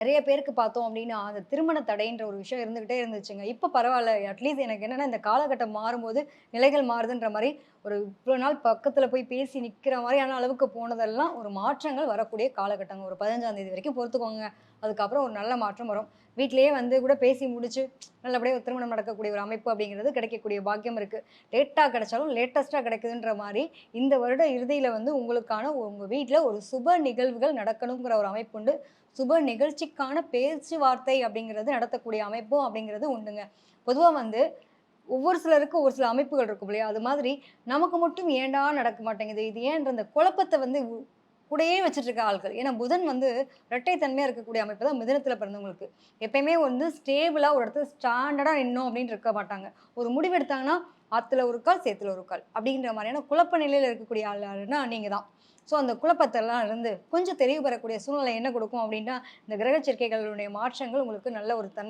நிறைய பேருக்கு பார்த்தோம் அப்படின்னா அந்த திருமண தடைன்ற ஒரு விஷயம் இருந்துகிட்டே இருந்துச்சுங்க. இப்போ பரவாயில்ல அட்லீஸ்ட் எனக்கு என்னென்னா இந்த காலகட்டம் மாறும்போது நிலைகள் மாறுதுன்ற மாதிரி ஒரு இவ்வளோ நாள் பக்கத்தில் போய் பேசி நிற்கிற மாதிரியான அளவுக்கு போனதெல்லாம் ஒரு மாற்றங்கள் வரக்கூடிய காலகட்டங்கள் ஒரு பதினஞ்சாம் தேதி வரைக்கும் பொறுத்துக்கோங்க. அதுக்கப்புறம் ஒரு நல்ல மாற்றம் வரும். வீட்டிலேயே வந்து கூட பேசி முடிச்சு நல்லபடியாக ஒரு திருமணம் நடக்கக்கூடிய ஒரு அமைப்பு அப்படிங்கிறது கிடைக்கக்கூடிய பாக்கியம் இருக்குது லேட்டாக கிடைச்சாலும் லேட்டஸ்ட்டாக கிடைக்குதுன்ற மாதிரி இந்த வருட இறுதியில் வந்து உங்களுக்கான உங்கள் வீட்டில் ஒரு சுப நிகழ்வுகள் நடக்கணுங்கிற ஒரு அமைப்பு உண்டு. சுப நிகழ்ச்சிக்கான பேச்சுவார்த்தை அப்படிங்கிறது நடத்தக்கூடிய அமைப்பும் அப்படிங்கிறது உண்டுங்க. பொதுவாக வந்து ஒவ்வொரு சிலருக்கு ஒரு சில அமைப்புகள் இருக்கும் இல்லையா? அது மாதிரி நமக்கு மட்டும் ஏண்டா நடக்க மாட்டேங்குது? இது ஏன்ற அந்த குழப்பத்தை வந்து கூடயே வச்சுட்டு இருக்க ஆட்கள் ஏன்னா புதன் வந்து இரட்டைத்தன்மையாக இருக்கக்கூடிய அமைப்பு தான் மிதனத்தில் பிறந்தவங்களுக்கு. எப்பயுமே வந்து ஸ்டேபிளாக ஒரு இடத்துல ஸ்டாண்டர்டாக நின்னோம் அப்படின்னு இருக்க மாட்டாங்க. ஒரு முடிவு எடுத்தாங்கன்னா ஆற்றுல ஒரு கால் சேத்துல ஒரு கால் அப்படின்ற மாதிரியான குழப்ப நிலையில் இருக்கக்கூடிய ஆள் ஆளுன்னா நீங்கள் தான். ஸோ அந்த குழப்பத்தெல்லாம் இருந்து கொஞ்சம் தெளிவு பெறக்கூடிய சூழ்நிலை என்ன கொடுக்கும் அப்படின்னா இந்த கிரக சேர்க்கைகளுடைய மாற்றங்கள் உங்களுக்கு நல்ல ஒரு தன்மை